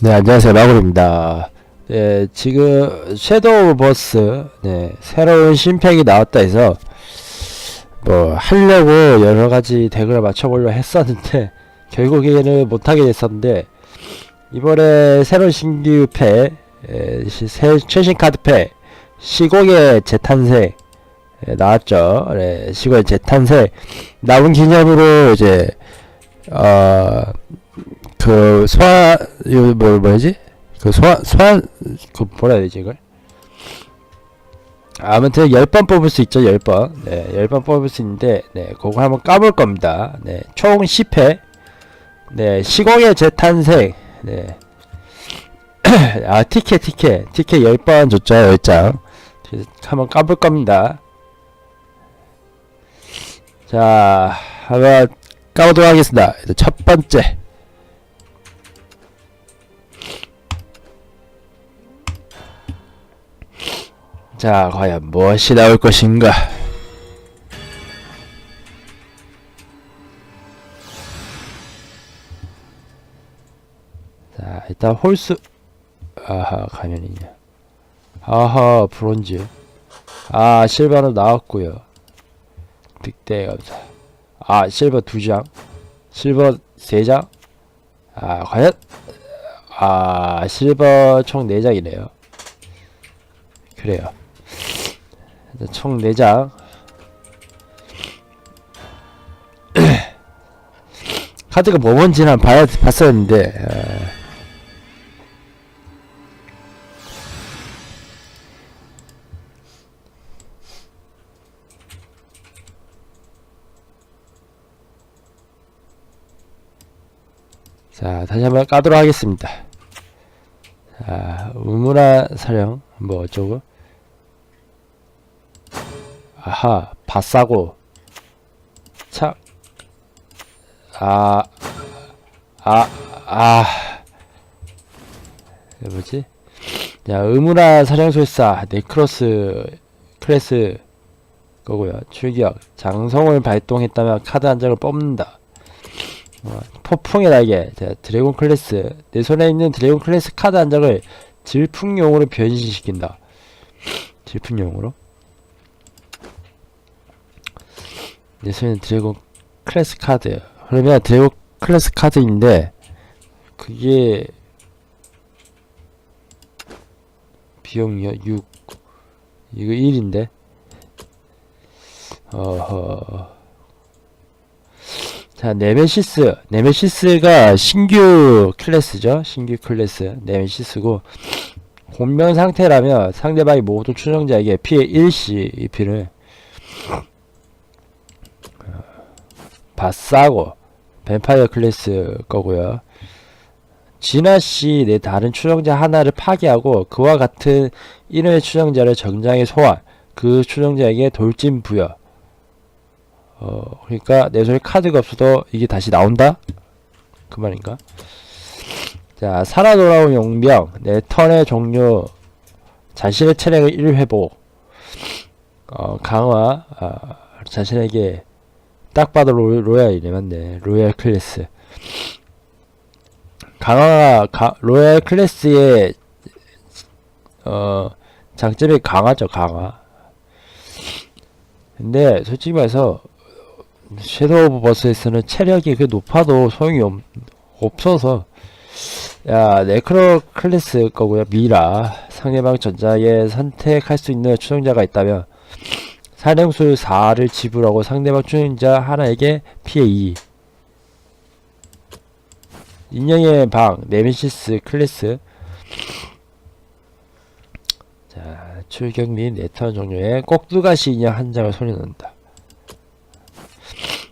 네, 안녕하세요. 마구입니다. 네, 지금 섀도우 버스 네, 새로운 신팩이 나왔다 해서 뭐 하려고 여러 가지 덱을 맞춰보려 했었는데 결국에는 못하게 됐었는데 이번에 새로운 신규 팩 에, 시- 새, 최신 카드 팩 시공의 재탄생 에, 나왔죠. 네, 시공의 재탄생 나온 기념으로 이제 어, 그 소환 이거 뭐 뭐지? 그 소환 소환 그 뭐라 해야 되지 이걸? 아무튼 10번 뽑을 수 있죠 10번. 네 10번 뽑을 수 있는데 네 그거 한번 까볼 겁니다. 네총 10회. 네 시공의 재탄생. 네아 티켓 티켓. 티켓 10번 줬죠 10장. 한번 까볼 겁니다. 자 한번 까보도록 하겠습니다. 첫 번째 자, 과연 무엇이 나올 것인가? 자, 일단 홀수 아하, 가면이냐. 아하, 브론즈. 아, 실버로 나왔고요. 득대 감사. 아, 실버 두 장. 실버 세 장. 아, 과연 아, 실버 총 네 장이네요. 그래요. 총 4장. 카드가 뭐 뭔지는 봐야 봤었는데 어, 자 다시 한번 까도록 하겠습니다. 자 우무라 사령 뭐 어쩌고 아하 바싸고 착 아, 아, 아, 뭐지? 자, 의무라 사령술사, 네크로스 클래스 거고요. 출격, 장성을 발동했다면 카드 한 장을 뽑는다. 어, 폭풍의 날개, 자, 드래곤 클래스, 내 손에 있는 드래곤 클래스 카드 한 장을 질풍용으로 변신시킨다. 질풍용으로? 내 손에 드래곤 클래스 카드. 그러면 드래곤 클래스 카드인데 그게 비용이요? 6 이거 1인데? 어허. 자 네메시스. 네메시스가 신규 클래스죠? 신규 클래스. 네메시스고 공명 상태라면 상대방이 모든 추정자에게 피해 1시 입히를 바싸고 뱀파이어 클래스 거고요. 시내 다른 추종자 하나를 파괴하고 그와 같은 이름의 추종자를 정장에 소환. 그 추종자에게 돌진 부여. 어, 그러니까 내 손에 카드가 없어도 이게 다시 나온다? 그 말인가? 자, 살아 돌아온 용병. 내 턴의 종료. 자신의 체력을 1회복. 어, 강화. 아, 자신에게 딱 봐도 로, 로얄이네 맞네. 로얄 클래스. 강화가 가, 로얄 클래스의 어 장점이 강하죠 강화. 근데 솔직히 말해서 섀도우 오브 버스에서는 체력이 그 높아도 소용이 없, 없어서 야 네크로 클래스 거고요. 미라 상대방 전장에 선택할 수 있는 추종자가 있다면 사령술 4를 지불하고 상대방 추진자 하나에게 피해 2 인형의 방 네메시스 클래스. 자 출격 및 네턴 종료에 꼭두가시 인형 한 장을 손에 넣는다.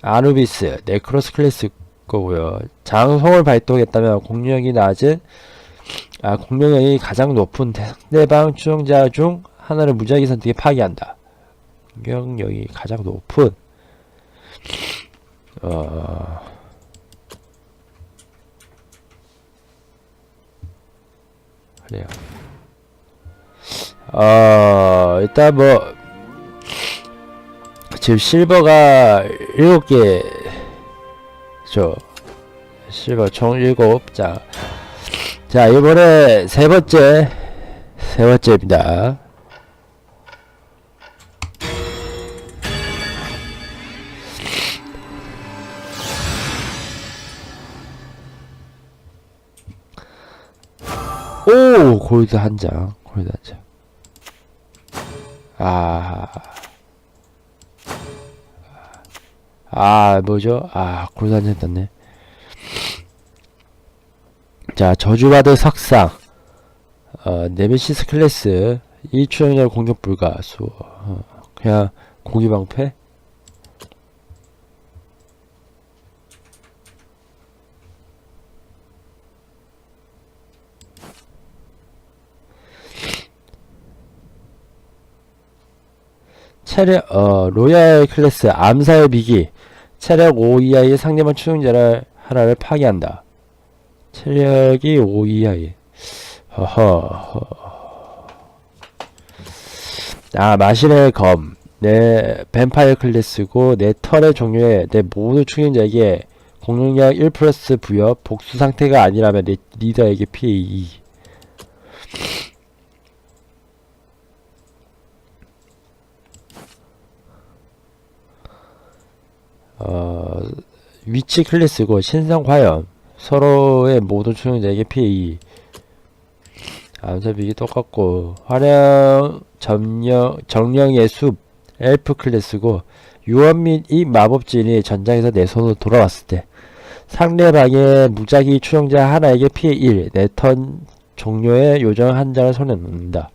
아누비스 네크로스 클래스 거고요. 장성을 발동했다면 공룡이 낮은 아 공룡력이 가장 높은 상대방 추종자 중 하나를 무작위 선택해 파괴한다 공격력이 가장 높은 어 그래요. 어 일단 뭐 지금 실버가 일곱 개죠. 실버 총 일곱 장. 자, 이번에 세 번째, 세 번째입니다. 오! 골드 한 장, 골드 한 장. 아. 아, 뭐죠? 아, 골드 한 장 떴네. 자, 저주받을 석상. 어, 네메시스 클래스. 이 출연자 공격 불가. 수, 어, 그냥 공기방패? 체력, 어, 로얄 클래스 암살 비기. 체력 5 이하의 상대방 추종자를 하나를 파괴한다. 체력이 5 이하에. 허허. 아, 마신의 검. 내 뱀파이어 클래스고 내 턴의 종류에 내 모든 충전자에게 공격력 1 플러스 부여 복수 상태가 아니라면 내 리더에게 피해 2. 어, 위치 클래스고 신성 화염 서로의 모든 충전자에게 피해 2 암살비기 똑같고 화령 점령 정령의 숲 엘프 클래스고 유언 및 이 마법진이 전장에서 내 손으로 돌아왔을 때 상대방의 무작위 추종자 하나에게 피해 1 내 턴 종료의 요정 한 장을 손에 넣는다.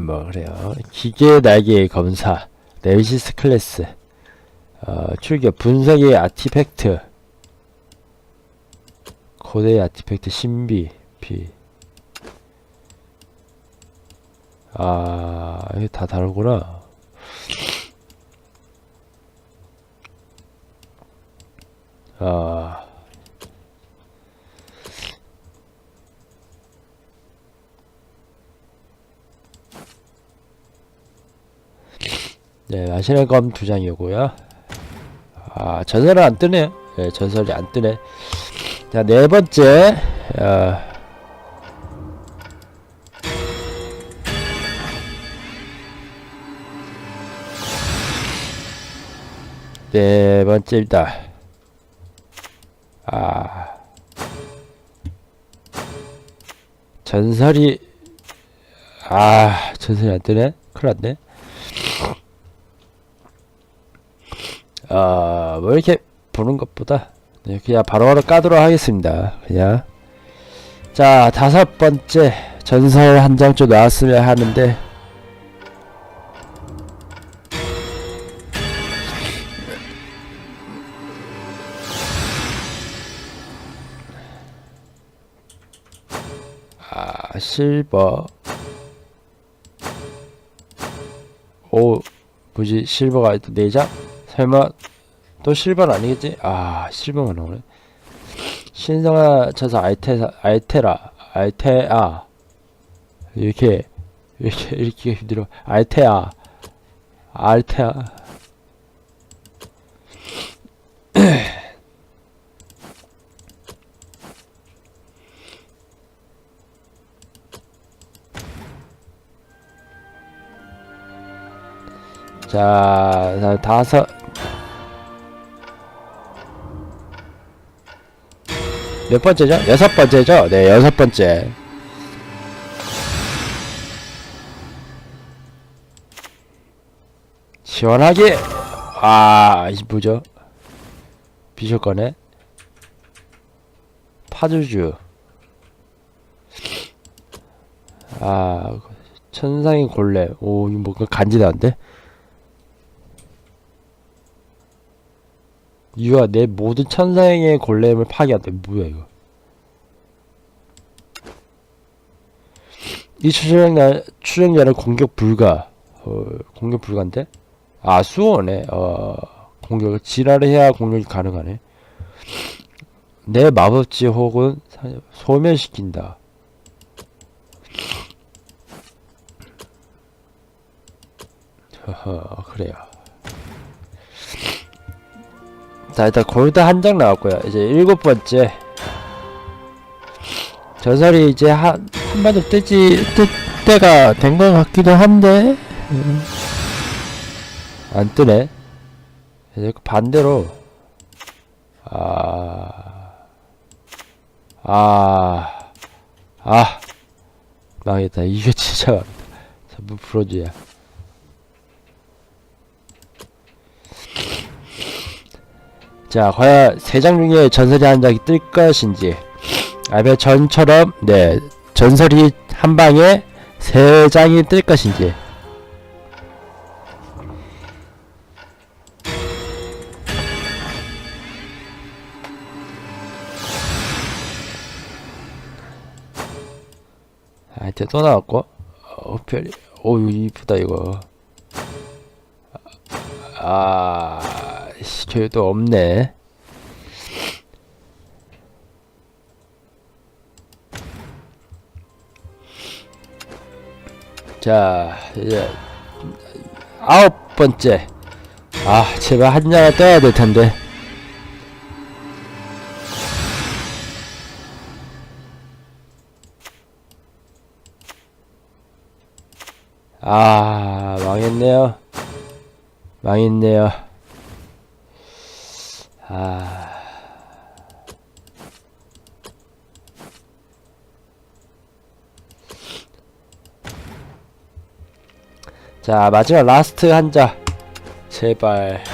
뭐 그래요. 기계 날개의 검사 네비시스 클래스 어, 출격 분석의 아티팩트 고대의 아티팩트 신비 비. 아 이게 다 다르구나 아 네, 마시는 검두 장이고요. 아, 전설은 안 뜨네. 네, 전설이 안 뜨네. 자, 네 번째. 어, 네 번째입니다. 아. 전설이, 아, 전설이 안 뜨네? 큰일 났네. 아, 뭐 이렇게 보는 것보다 네, 그냥 바로바로 까도록 하겠습니다. 그냥 자 다섯 번째 전설 한장좀 나왔으면 하는데 아 실버 오 뭐지 실버가 또 4장? 설마 또 실버는 아니겠지? 아 실버만 나오네. 신성아 쳐서 알테사 알테라 알테아. 이렇게 이렇게 이렇게 힘들어. 알테아. 알테아. 자, 자, 다섯 몇 번째죠? 여섯 번째죠? 네, 여섯 번째. 시원하게! 아, 이 뭐죠? 비숍 거네? 파주주. 아, 천상의 골렘. 오, 이거 뭔가 간지나는데? 이거 내 모든 천상의 골렘을 파괴한다. 뭐야 이거? 이 추정자 추정자는 공격 불가. 어, 공격 불가인데? 아 수호네. 어 공격을 지랄을 해야 공격이 가능하네. 내 마법지 혹은 사- 소멸시킨다. 허허 그래요. 자 일단 골드 한 장 나왔고요 이제 일곱 번째 전설이 이제 한, 한 번도 뜨지, 뜰 때가 된 것 같기도 한데, 음. 안 뜨네. 이제 그 반대로, 아, 아, 아, 망했다. 이거 진짜 망했다. 전부 프로즈야. 자, 과연 세 장 중에 전설이 한 장이 뜰 것인지, 아니면 전처럼, 네, 전설이 한 방에 세 장이 뜰 것인지. 아, 이제 또 나왔고, 어, 별이, 오, 이쁘다, 이거. 아, 또 없네. 자, 이제 아홉 번째. 아, 제발 한 장을 떠야 될 텐데. 아, 망했네요. 망했네요. 아. 자, 마지막 라스트 한 자. 제발.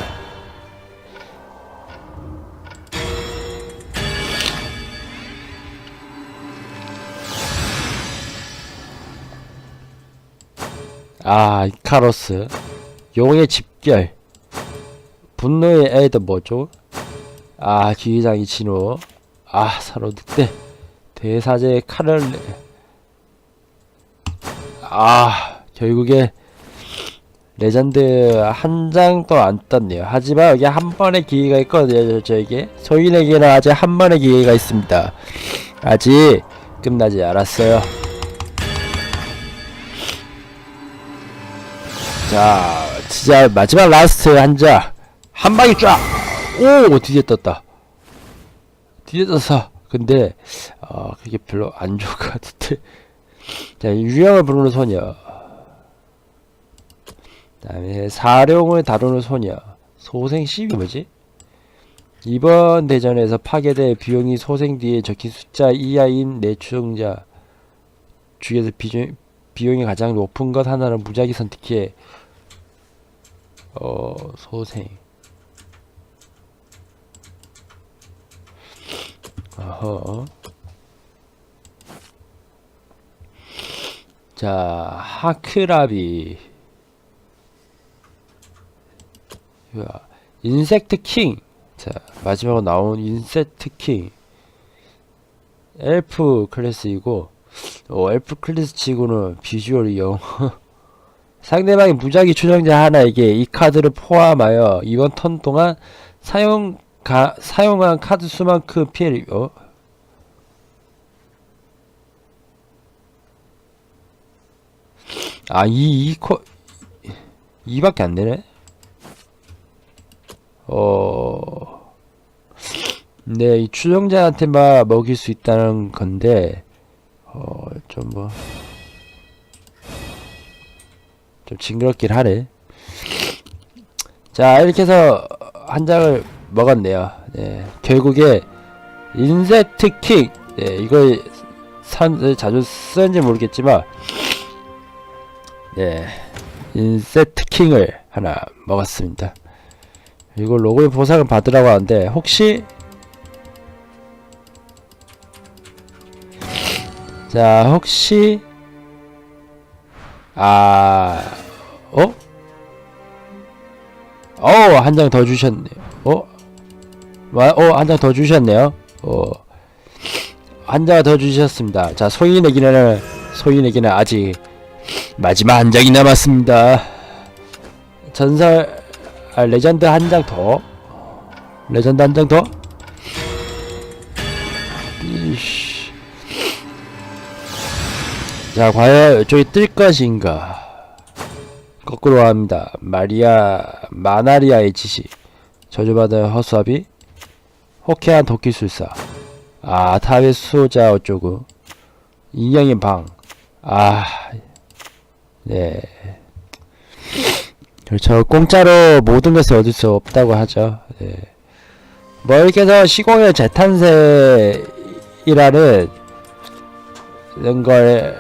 아, 이카로스. 용의 집결. 분노의 애들 뭐죠? 아, 기회장 이치노. 아, 서로 늑대. 대사제의 칼을 내. 아, 결국에 레전드 한 장도 안 떴네요. 하지만 여기 한 번의 기회가 있거든요. 저에게 소인에게는 아직 한 번의 기회가 있습니다. 아직 끝나지 않았어요. 자, 진짜 마지막 라스트 한 장. 한 방에 쫙! 오! 드디어 떴다. 드디어 떴어. 근데, 어, 그게 별로 안 좋을 것 같은데. 자, 유령을 부르는 소녀. 다음에 사령을 다루는 소녀. 소생 10이 뭐지? 이번 대전에서 파괴될 비용이 소생 뒤에 적힌 숫자 이하인 내추정자 중에서 비중, 비용이 가장 높은 것 하나를 무작위 선택해. 어, 소생. 어허. 자, 하크라비. 인섹트 킹. 자, 마지막으로 나온 인섹트 킹. 엘프 클래스이고, 어, 엘프 클래스 치고는 비주얼이 영. 상대방이 무작위 추정자 하나에게 이 카드를 포함하여 이번 턴 동안 사용 가, 사용한 카드 수만큼 피해를 어? 아, 이, 이 코, 이밖에 안 되네? 어, 네, 이 추정자한테만 먹일 수 있다는 건데, 어, 좀 뭐, 좀 징그럽긴 하네. 자, 이렇게 해서 한 장을 먹었네요. 네, 결국에 인세트 킹, 네, 이걸 산, 자주 쓰는지 모르겠지만, 네, 인세트 킹을 하나 먹었습니다. 이거 로그인 보상을 받으라고 하는데 혹시 자 혹시 아 어? 어, 한 장 더 주셨네요. 어? 와, 어, 한 장 더 주셨네요. 어. 한 장 더 주셨습니다. 자, 소인에게는, 소인에게는 아직 마지막 한 장이 남았습니다. 전설, 아, 레전드 한 장 더. 레전드 한 장 더. 이씨. 자, 과연 이쪽이 뜰 것인가? 거꾸로 합니다. 마리아 마나리아의 지시 저주받은 허수아비 호쾌한 도끼술사 아 탑의 수호자 어쩌고 인형의 방. 아, 네. 그렇죠. 공짜로 모든 것을 얻을 수 없다고 하죠. 네. 뭐 이렇게 해서 시공의 재탄생이라는 걸,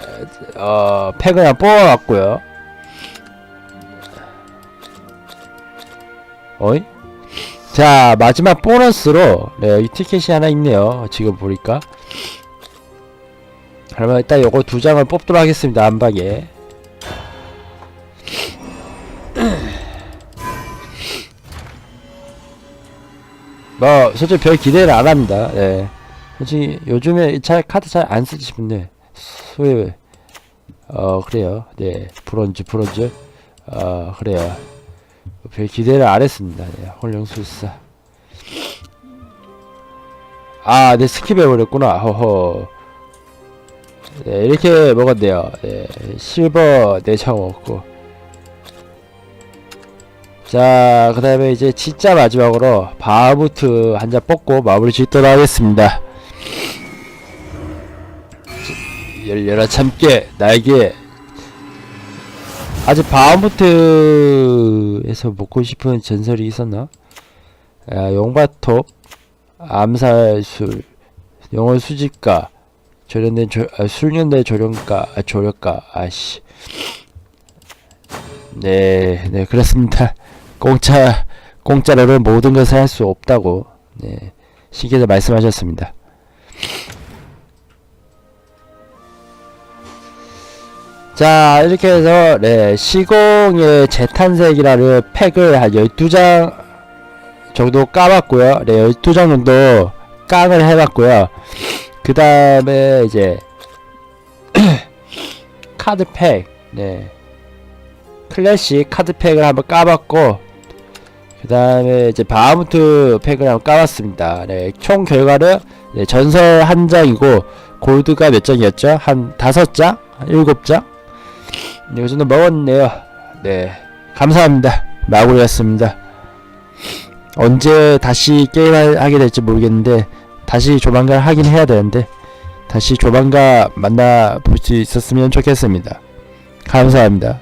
어, 팩을 하나 뽑아왔고요. 어이? 자, 마지막 보너스로, 네, 여기 티켓이 하나 있네요. 지금 보니까. 그러면 일단 요거 두 장을 뽑도록 하겠습니다. 한 방에. 뭐, 솔직히 별 기대를 안 합니다. 네. 솔직히 요즘에 잘 카드 잘 안 쓰지 싶은데, 소위, 어, 그래요. 네. 브론즈, 브론즈. 어, 그래요. 별 기대를 안 했습니다. 네. 홀령술사. 아, 네, 스킵해버렸구나. 허허. 네, 이렇게 먹었네요. 네, 실버 4장 먹고. 자, 그 다음에 이제 진짜 마지막으로 바하무트 한 잔 뽑고 마무리 짓도록 하겠습니다. 열려라 참깨, 날개. 아직 바하무트에서 먹고 싶은 전설이 있었나? 아, 용바톱, 암살술, 영혼 수집가, 조련된 조, 아, 술년대 조련가, 아, 조력가, 아씨. 네, 네, 그렇습니다. 공짜, 공짜로는 모든 것을 할 수 없다고, 네, 시계에서 말씀하셨습니다. 자, 이렇게 해서, 네, 시공의 재탄색이라는 팩을 한 12장 정도 까봤고요. 네, 12장 정도 깡을 해봤고요. 그 다음에 이제 카드팩 네 클래식 카드팩을 한번 까봤고 그 다음에 이제 바하무트 팩을 한번 까봤습니다 네 총 결과는 네, 전설 한 장이고 골드가 몇 장이었죠? 한 다섯 장? 한 일곱 장? 네, 그 정도 먹었네요 네 감사합니다 마구리였습니다 언제 다시 게임을 하게 될지 모르겠는데 다시 조만간 하긴 해야 되는데 다시 조만간 만나 볼 수 있었으면 좋겠습니다. 감사합니다.